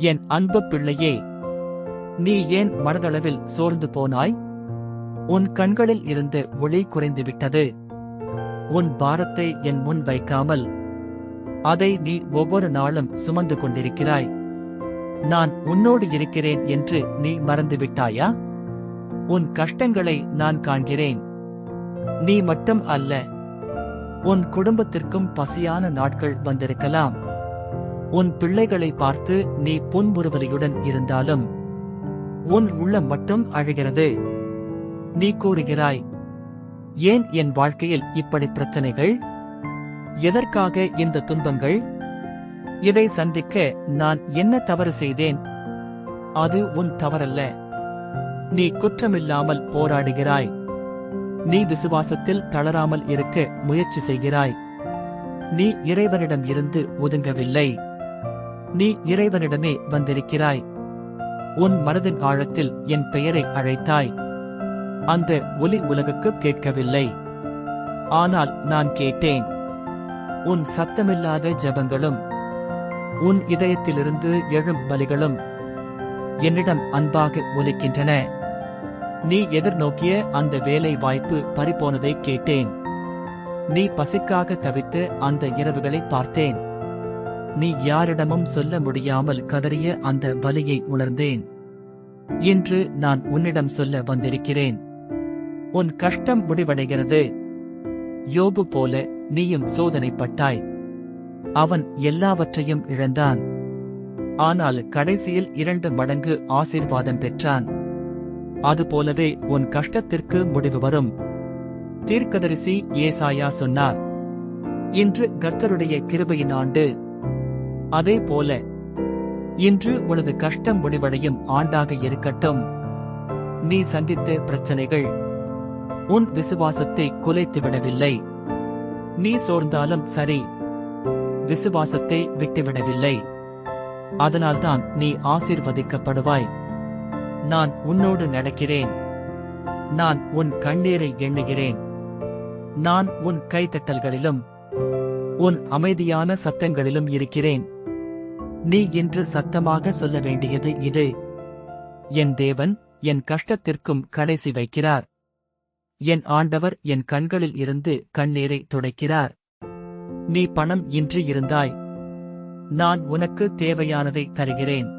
என் அன்பு பிள்ளையே நீ ஏன் மனதளவில் சோர்ந்து போனாய்? உன் கண்களில் இருந்து ஒளி குறைந்துவிட்டது. உன் பாரத்தை என் முன் வைக்காமல் அதை நீ ஒவ்வொரு நாளும் சுமந்து கொண்டிருக்கிறாய். நான் உன்னோடு இருக்கிறேன் என்று நீ மறந்துவிட்டாயா? உன் கஷ்டங்களை நான் காண்கிறேன். நீ மட்டும் அல்ல உன் குடும்பத்திற்கும் பசியான நாட்கள் வந்திருக்கலாம். உன் பிள்ளைகளை பார்த்து நீ புன்முறுவலியுடன் இருந்தாலும் உன் உள்ளம் மட்டும் அழுகிறது. நீ கூறுகிறாய் ஏன் என் வாழ்க்கையில் இப்படி பிரச்சனைகள்? எதற்காக இந்த துன்பங்கள்? இதை சந்திக்க நான் என்ன தவறு செய்தேன்? அது உன் தவறல்ல. நீ குற்றமில்லாமல் போராடுகிறாய். நீ விசுவாசத்தில் தளராமல் இருக்க முயற்சி செய்கிறாய். நீ இறைவனிடம் இருந்து ஒதுங்கவில்லை. நீ இறைவனிடமே வந்திருக்கிறாய். உன் மனதின் ஆழத்தில் என் பெயரை அழைத்தாய். அந்த ஒலி உலகுக்கு கேட்கவில்லை. ஆனால் நான் கேட்டேன். உன் சத்தமில்லாத ஜெபங்களும் உன் இதயத்திலிருந்து எழும் பலிகளும் என்னிடம் அன்பாக ஒலிக்கின்றன. நீ எதிர்நோக்கிய அந்த வேலை வாய்ப்பு பறிபோனதை கேட்டேன். நீ பசிக்காக தவித்து அந்த இரவுகளை பார்த்தேன். நீ யாரிடமும் சொல்ல முடியாமல் கதறிய அந்த வலியை உணர்ந்தேன். இன்று நான் உன்னிடம் சொல்ல வந்திருக்கிறேன். உன் கஷ்டம் முடிவடைகிறது. யோபு போல நீயும் சோதனைப்பட்டாய். அவன் எல்லாவற்றையும் இழந்தான். ஆனால் கடைசியில் இரண்டு மடங்கு ஆசீர்வாதம் பெற்றான். அதுபோலவே உன் கஷ்டத்திற்கு முடிவு வரும். தீர்க்கதரிசி ஏசாயா சொன்னார். இன்று கர்த்தருடைய கிருபையின் ஆண்டு அதே போல இன்று உனது கஷ்டம் முடிவடையும் ஆண்டாக இருக்கட்டும். நீ சந்தித்த பிரச்சனைகள் உன் விசுவாசத்தை குலைத்துவிடவில்லை நீ சோர்ந்தாலும் சரி விசுவாசத்தை விட்டுவிடவில்லை அதனால்தான் நீ ஆசீர்வதிக்கப்படுவாய். நான் உன்னோடு நடக்கிறேன். நான் உன் கண்ணீரை எண்ணுகிறேன். நான் உன் கைத்தட்டல்களிலும் உன் அமைதியான சத்தங்களிலும் இருக்கிறேன். நீ இன்று சத்தமாக சொல்ல வேண்டியது இது. என் தேவன் என் கஷ்டத்திற்கும் கடைசி வைக்கிறார். என் ஆண்டவர் என் கண்களில் இருந்து கண்ணீரை துடைக்கிறார். நீ பணம் இன்று இருந்தாய். நான் உனக்கு தேவையானதை தருகிறேன்.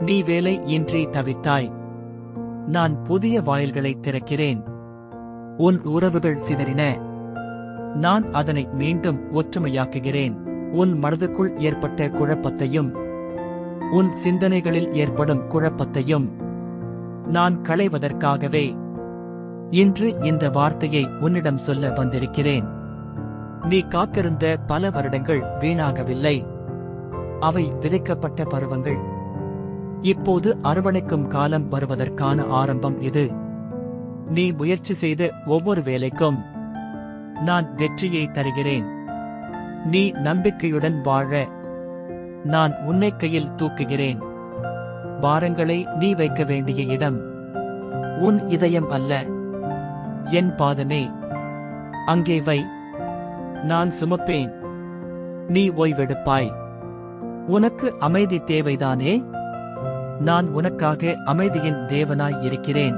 நீ வேலை இன்றி தவித்தாய். நான் புதிய வாயில்களை திறக்கிறேன். உன் உறவுகள் சிதறின. நான் அதனை மீண்டும் ஒற்றுமையாக்குகிறேன். உன் மனதுக்குள் ஏற்பட்ட குழப்பத்தையும் உன் சிந்தனைகளில் ஏற்படும் குழப்பத்தையும் நான் களைவதற்காகவே இன்று இந்த வார்த்தையை உன்னிடம் சொல்ல வந்திருக்கிறேன். நீ காத்திருந்த பல வருடங்கள் வீணாகவில்லை. அவை விதைக்கப்பட்ட பருவங்கள். இப்போது அரவணைக்கும் காலம் வருவதற்கான ஆரம்பம் இது. நீ முயற்சி செய்த ஒவ்வொரு வேலைக்கும் நான் வெற்றியை தருகிறேன். நீ நம்பிக்கையுடன் வாழ. நான் உன்னை கையில் தூக்குகிறேன். பாரங்களை நீ வைக்க வேண்டிய இடம். உன் இதயம் அல்ல. என் பாதமே. அங்கே வை. நான் சுமப்பேன். நீ ஓய்வெடுப்பாய். உனக்கு அமைதி தேவைதானே? நான் உனக்காக அமைதியின் தேவனாய் இருக்கிறேன்.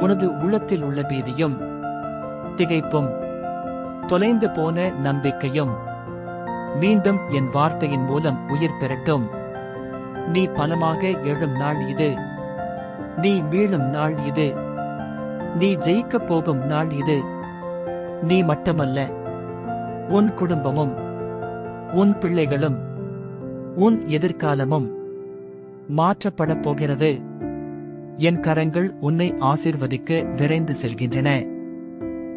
உனது உள்ளத்தில் உள்ள பீதியும் திகைப்பும் தொலைந்து போன நம்பிக்கையும் மீண்டும் என் வார்த்தையின் மூலம் உயிர் பெறட்டும். நீ பலமாக எழும் நாள் இது. நீ மீளும் நாள் இது. நீ ஜெயிக்கப் போகும் நாள் இது. நீ மட்டுமல்ல. உன் குடும்பமும் உன் பிள்ளைகளும் உன் எதிர்காலமும் மாற்றப்படப் போகிறது. என் கரங்கள் உன்னை ஆசிர்வதிக்க விரைந்து செல்கின்றன.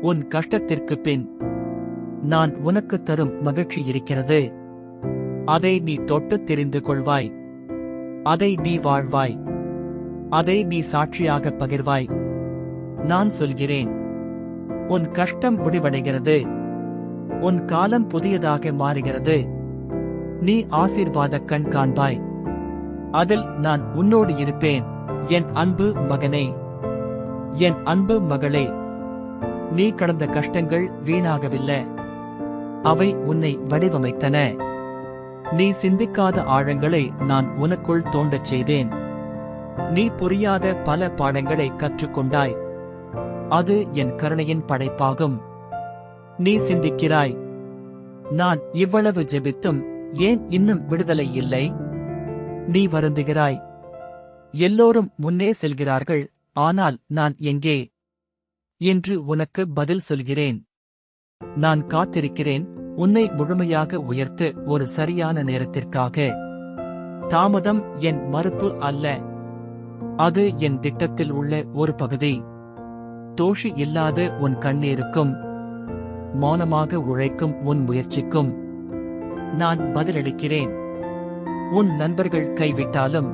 உன் கஷ்டத்திற்கு பின் நான் உனக்கு தரும் மகிழ்ச்சி இருக்கிறது. அதை நீ தொட்டு தெரிந்து கொள்வாய். அதை நீ வாழ்வாய். அதை நீ சாட்சியாக பகிர்வாய். நான் சொல்கிறேன். உன் கஷ்டம் முடிவடைகிறது. உன் காலம் புதியதாக மாறுகிறது. நீ ஆசீர்வாத கண் காண்பாய். அதில் நான் உன்னோடு இருப்பேன். என் அன்பு மகனே. என் அன்பு மகளே. நீ கடந்த கஷ்டங்கள் வீணாகவில்லை. அவை உன்னை வடிவமைத்தன. நீ சிந்திக்காத ஆழங்களை நான் உனக்குள் தோண்டச் செய்தேன். நீ புரியாத பல பாடங்களை கற்றுக்கொண்டாய். அது என் கருணையின் படைப்பாகும். நீ சிந்திக்கிறாய். நான் இவ்வளவு ஜெபித்தும் ஏன் இன்னும் விடுதலை இல்லை? நீ வருந்துகிறாய். எல்லோரும் முன்னே செல்கிறார்கள் ஆனால் நான் எங்கே? என்று உனக்கு பதில் சொல்கிறேன். நான் காத்திருக்கிறேன் உன்னை முழுமையாக உயர்த்து ஒரு சரியான நேரத்திற்காக. தாமதம் என் மறுப்பு அல்ல. அது என் திட்டத்தில் உள்ள ஒரு பகுதி. தோஷி இல்லாத உன் கண்ணீருக்கும் மௌனமாக உழைக்கும் உன் முயற்சிக்கும். நான் பதிலளிக்கிறேன். உன் நண்பர்கள் கைவிட்டாலும்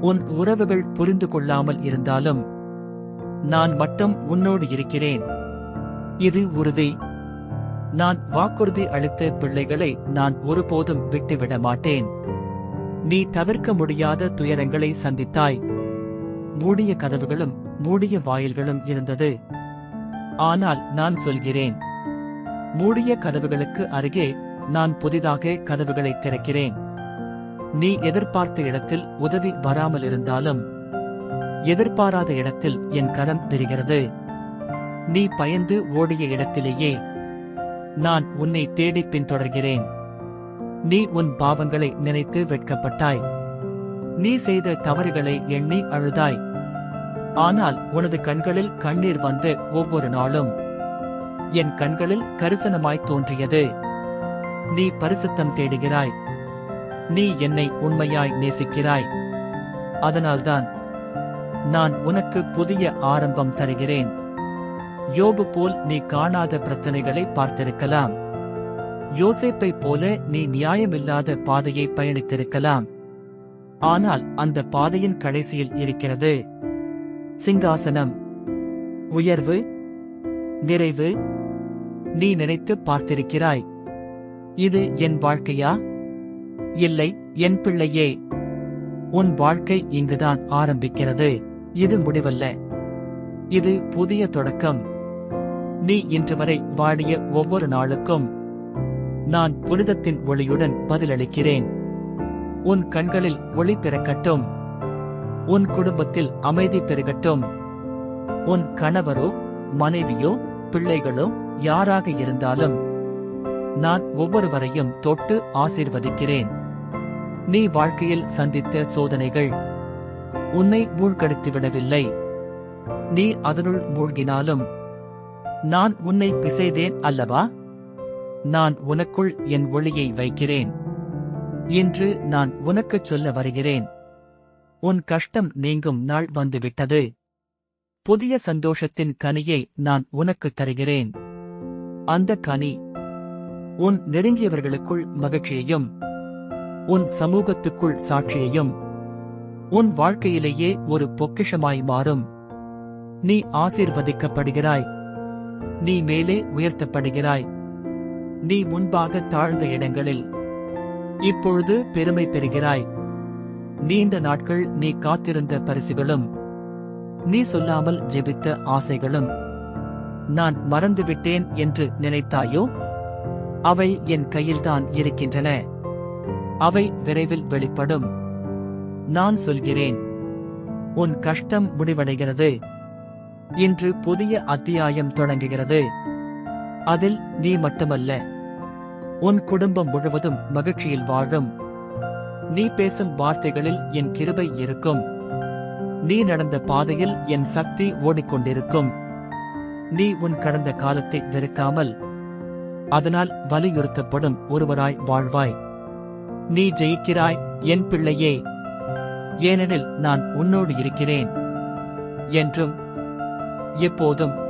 உன் உறவுகள் புரிந்து கொள்ளாமல் இருந்தாலும் நான் மட்டும் உன்னோடு இருக்கிறேன். இது உறுதி. நான் வாக்குறுதி அளித்த பிள்ளைகளை நான் ஒருபோதும் விட்டுவிட மாட்டேன். நீ தவிர்க்க முடியாத துயரங்களை சந்தித்தாய். மூடிய கதவுகளும் மூடிய வாயில்களும் இருந்தது. ஆனால் நான் சொல்கிறேன். மூடிய கதவுகளுக்கு அருகே நான் புதிதாக கதவுகளை திறக்கிறேன். நீ எதிர்பார்த்த இடத்தில் உதவி வராமல் இருந்தாலும் எதிர்பாராத இடத்தில் என் கரம் தெரிகிறது நீ பயந்து ஓடிய இடத்திலேயே நான் உன்னை தேடி பின்தொடர்கிறேன். நீ உன் பாவங்களை நினைத்து வெட்கப்பட்டாய். நீ செய்த தவறுகளை எண்ணி அழுதாய். ஆனால் உனது கண்களில் கண்ணீர் வந்து ஒவ்வொரு நாளும் என் கண்களில் கரிசனமாய் தோன்றியது. நீ பரிசுத்தம் தேடுகிறாய். நீ என்னை உண்மையாய் நேசிக்கிறாய். அதனால்தான் நான் உனக்கு புதிய ஆரம்பம் தருகிறேன். யோபு போல் நீ காணாத பிரச்சனைகளை பார்த்திருக்கலாம். யோசேப்பை போல நீ நியாயமில்லாத பாதையை பயணித்திருக்கலாம். ஆனால் அந்த பாதையின் கடைசியில் இருக்கிறது. சிங்காசனம். உயர்வு. நிறைவு. நீ நினைத்து பார்த்திருக்கிறாய். இது என் வாழ்க்கையா? இல்லை என் பிள்ளையே. உன் வாழ்க்கை இங்குதான் ஆரம்பிக்கிறது. இது முடிவல்ல. இது புதிய தொடக்கம். நீ இன்று வரை வாடிய ஒவ்வொரு நாளுக்கும் நான் புனிதத்தின் ஒளியுடன் பதிலளிக்கிறேன். உன் கண்களில் ஒளி பிறக்கட்டும் உன் குடும்பத்தில் அமைதி பெருகட்டும். உன் கணவரோ மனைவியோ பிள்ளைகளோ யாராக இருந்தாலும் நான் ஒவ்வொருவரையும் தொட்டு ஆசீர்வதிக்கிறேன். நீ வாழ்க்கையில் சந்தித்த சோதனைகள் உன்னை மூழ்கடித்து விடவில்லை நீ அதனுள் மூழ்கினாலும் நான் உன்னை பிசைதேன் அல்லவா? நான் உனக்குள் என் ஒளியை வைக்கிறேன். இன்று நான் உனக்குச் சொல்ல வருகிறேன். உன் கஷ்டம் நீங்கும் நாள் வந்துவிட்டது. புதிய சந்தோஷத்தின் கனியை நான் உனக்குத் தருகிறேன். அந்த கனி உன் நெருங்கியவர்களுக்குள் மகிழ்ச்சியையும் உன் சமூகத்துக்குள் சாட்சியையும் உன் வாழ்க்கையிலேயே ஒரு பொக்கிஷமாய் மாறும். நீ ஆசீர்வதிக்கப்படுகிறாய். நீ மேலே உயர்த்தப்படுகிறாய். நீ முன்பாக தாழ்ந்த இடங்களில் இப்பொழுது பெருமை பெறுகிறாய். நீண்ட நாட்கள் நீ காத்திருந்த பரிசுகளும் நீ சொல்லாமல் ஜெபித்த ஆசைகளும் நான் மறந்துவிட்டேன் என்று நினைத்தாயோ? அவை என் கையில்தான் இருக்கின்றன. அவை விரைவில் வெளிப்படும். நான் சொல்கிறேன் உன் கஷ்டம் முடிவடைகிறது. இன்று புதிய அத்தியாயம் தொடங்குகிறது. அதில் நீ மட்டுமல்ல. உன் குடும்பம் முழுவதும் மகிழ்ச்சியில் வாழும். நீ பேசும் வார்த்தைகளில் என் கிருபை இருக்கும். நீ நடந்த பாதையில் என் சக்தி ஓடிக்கொண்டிருக்கும். நீ உன் கடந்த காலத்தை வெறுக்காமல் அதனால் வலியுறுத்தப்படும் ஒருவராய் வாழ்வாய். நீ ஜெயிக்கிறாய் என் பிள்ளையே. ஏனெனில் நான் உன்னோடு இருக்கிறேன். என்றும் எப்போதும்.